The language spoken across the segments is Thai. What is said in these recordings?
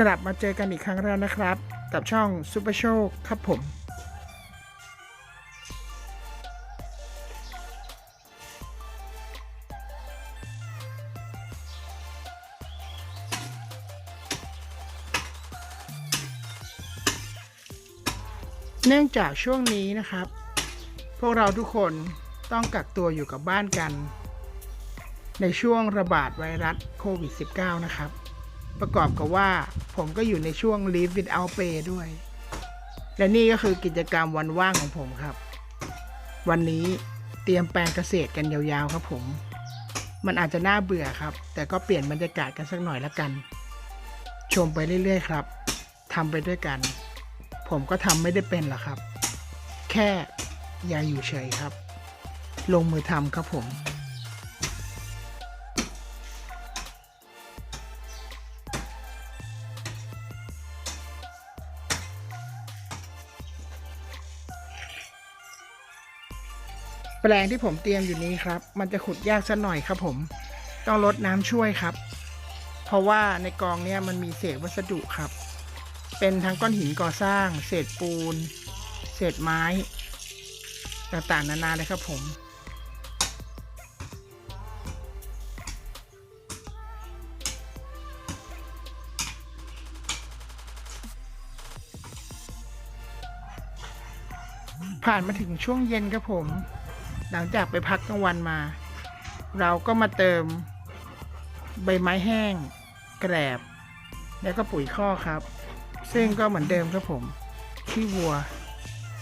กลับมาเจอกันอีกครั้งแล้วนะครับ กับช่องซูเปอร์โชคครับผมเนื่องจากช่วงนี้นะครับ พวกเราทุกคนต้องกักตัวอยู่กับบ้านกัน ในช่วงระบาดไวรัสโควิด -19 นะครับ ประกอบกับว่าผมก็อยู่ในช่วง Live Without Pay ด้วย และนี่ก็คือกิจกรรมวันว่างของผมครับ วันนี้เตรียมแปลงเกษตรกันยาวๆครับผม มันอาจจะน่าเบื่อครับ แต่ก็เปลี่ยนบรรยากาศกันสักหน่อยละกัน ชมไปเรื่อยๆครับทำไปด้วยกัน ผมก็ทำไม่ได้เป็นหรอกครับ แค่อย่าอยู่เฉยครับ ลงมือทำครับผม แปลงที่ผมเตรียมอยู่นี้ครับ มันจะขุดยากสักหน่อยครับผม ต้องลดน้ำช่วยครับ เพราะว่าในกองเนี้ยมันมีเศษวัสดุครับ เป็นทั้งก้อนหินก่อสร้าง เศษปูน เศษไม้ ต่างๆนานาเลยครับผมผ่านมาถึงช่วงเย็นครับผม หลังจากไปพักกลางวันมา เราก็มาเติมใบไม้แห้ง แกรบแล้วก็ปุ๋ยข้อครับ ซึ่งก็เหมือนเดิมครับผมขี้วัว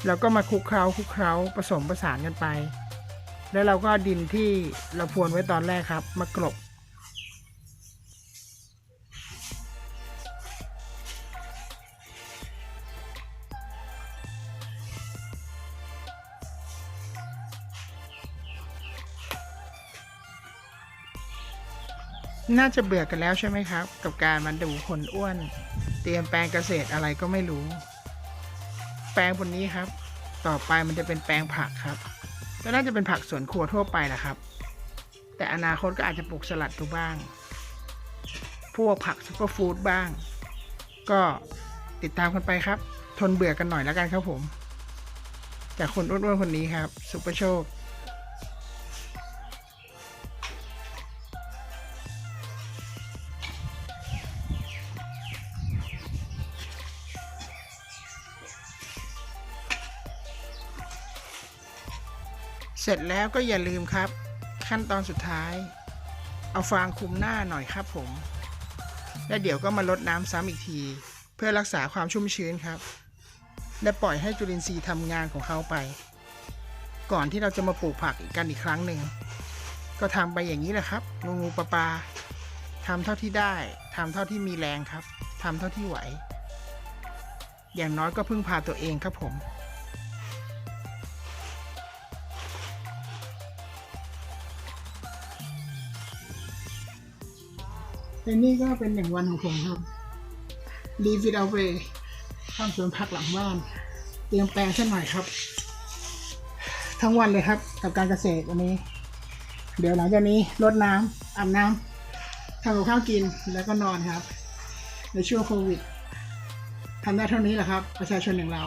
แล้วก็มาคลุกเคล้าคลุกเคล้าผสมประสานกันไป แล้วเราก็ดินที่เราพรวนไว้ตอนแรกครับ มากรบ น่าจะเบื่อกันแล้วใช่ไหมครับ กับการมาดูคนอ้วน เตรียมแปลงเกษตรอะไรก็ไม่รู้ แปลงบนนี้ครับ ต่อไปมันจะเป็นแปลงผักครับก็น่าจะเป็นผักสวนครัวทั่วไปแหละครับ แต่อนาคตก็อาจจะปลูกสลัดดูบ้าง พวกผักซุปเปอร์ฟู้ดบ้าง ก็ติดตามกันไปครับ ทนเบื่อกันหน่อยแล้วกันครับผม จากคนอ้วนๆคนนี้ครับซุปเปอร์โชค เสร็จแล้วก็อย่าลืมครับ ขั้นตอนสุดท้าย เอาฟางคลุมหน้าหน่อยครับผม และเดี๋ยวก็มาลดน้ำซ้ำอีกที เพื่อรักษาความชุ่มชื้นครับ และปล่อยให้จุลินทรีย์ทำงานของเขาไป ก่อนที่เราจะมาปลูกผักอีกกันอีกครั้งหนึ่ง ก็ทำไปอย่างนี้แหละครับงูงูปลาปลาทำเท่าที่ได้ทำเท่าที่มีแรงครับทำเท่าที่ไหว อย่างน้อยก็พึ่งพาตัวเองครับผม และนี่ก็เป็นหนึ่งวันของผมครับลีฟิตเอาเวทำสวนผักหลังบ้าน เตรียมแปลงสักหน่อยครับ ทั้งวันเลยครับ กับการเกษตรวันนี้ เดี๋ยวหลังจากนี้รดน้ำอาบน้ำทำกับข้าวกินแล้วก็นอนครับ ในช่วงโควิดทำได้เท่านี้แหละครับ ประชาชนอย่างเรา